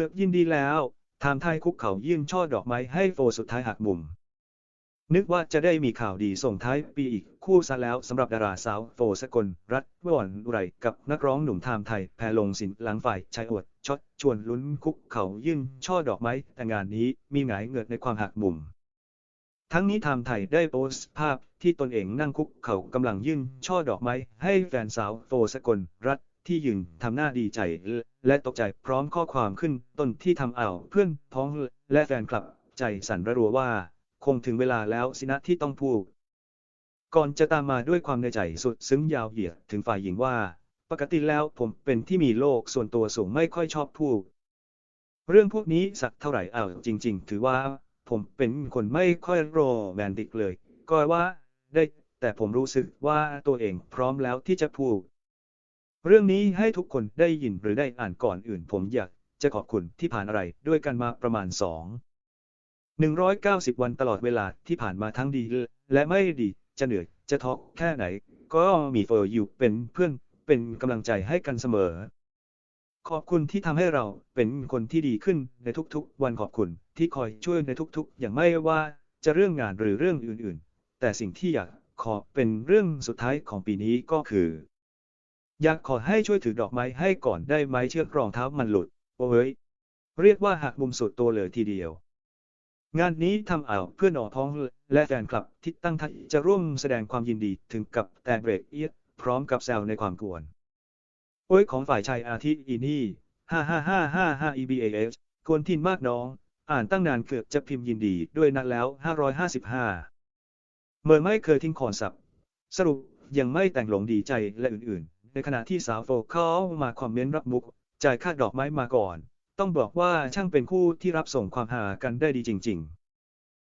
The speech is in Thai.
เกือบยินดีแล้วไทม์ไทยคุกเขายื่นช่อดอกไม้ให้โฟสุดท้ายหักมุม นึกว่าจะได้มีข่าวดีส่งท้ายปีอีกคู่ซะแล้วสำหรับดาราสาวโฟสกลรัตน์วอนอุไรกับนักร้องหนุ่มไทม์ไทยแพรลงศิลป์หลังฝ่ายชายอวดช็อตชวนลุ้นคุกเขายื่นช่อดอกไม้แต่งานนี้มีหงายเงินในความหักมุมทั้งนี้ไทม์ไทยได้โพสต์ภาพที่ตนเองนั่งคุกเขากำลังยื่นช่อดอกไม้ให้แฟนสาวโฟสกลรัตน์ที่ยืนทำหน้าดีใจและตกใจพร้อมข้อความขึ้นต้นที่ทำเอาเพื่อนพ้องและแฟนคลับใจสั่นระรัวว่า คงถึงเวลาแล้วสินะที่ต้องพูด ก่อนจะตามมาด้วยความในใจสุดซึ้งยาวเหยียดถึงฝ่ายหญิงว่า ปกติแล้วผมเป็นที่มีโลกส่วนตัวสูงไม่ค่อยชอบพูด เรื่องพวกนี้สักเท่าไหร่เอาจริง ๆ ถือว่าผมเป็นคนไม่ค่อยโรแมนติกเลย ก็ว่าได้แต่ผมรู้สึกว่าตัวเองพร้อมแล้วที่จะพูด เรื่องนี้ให้ทุกคนได้ยินหรือได้อ่านก่อนอื่นผมอยากจะขอบคุณที่ผ่านอะไรด้วยกันมาประมาณสอง190 วันตลอดเวลาที่ผ่านมาทั้งดี และไม่ดีจะเหนื่อยจะท้อแค่ไหน ก็มีเฟอร์อยู่เป็นเพื่อนเป็นกำลังใจให้กันเสมอ ขอบคุณที่ทำให้เราเป็นคนที่ดีขึ้นในทุกๆ วันขอบคุณที่คอยช่วยในทุกๆ อย่างไม่ว่าจะเรื่องงานหรือเรื่องอื่นๆ แต่สิ่งที่อยากขอเป็นเรื่องสุดท้ายของปีนี้ก็คือ อยากขอให้ช่วยถือดอกไม้ให้ก่อนได้ไหมเชือกรองเท้ามันหลุด โอ้ย เรียกว่าหักมุมสุดตัวเลยทีเดียว งานนี้ทำเอาเพื่อนหนอพ้องและแฟนคลับที่ตั้งใจจะร่วมแสดงความยินดีถึงกับแต่เบรกเอียดพร้อมกับแซวในความกวน โอ้ยของฝ่ายชายอาทิอีนี่ฮ่าฮ่าฮ่าฮ่าฮ่า EBAS กวนทินมากน้อง อ่านตั้งนานเกือบจะพิมพ์ยินดีด้วยนักแล้ว 555 เมื่อไม่เคยทิ้งคอนสับสรุปยังไม่แต่งหลงดีใจและอื่นๆ ในขณะที่สาวโฟเขามาคอมเมนต์รับมุก จ่ายค่าดอกไม้มาก่อน ต้องบอกว่าช่างเป็นคู่ที่รับส่งความหากันได้ดีจริง ๆ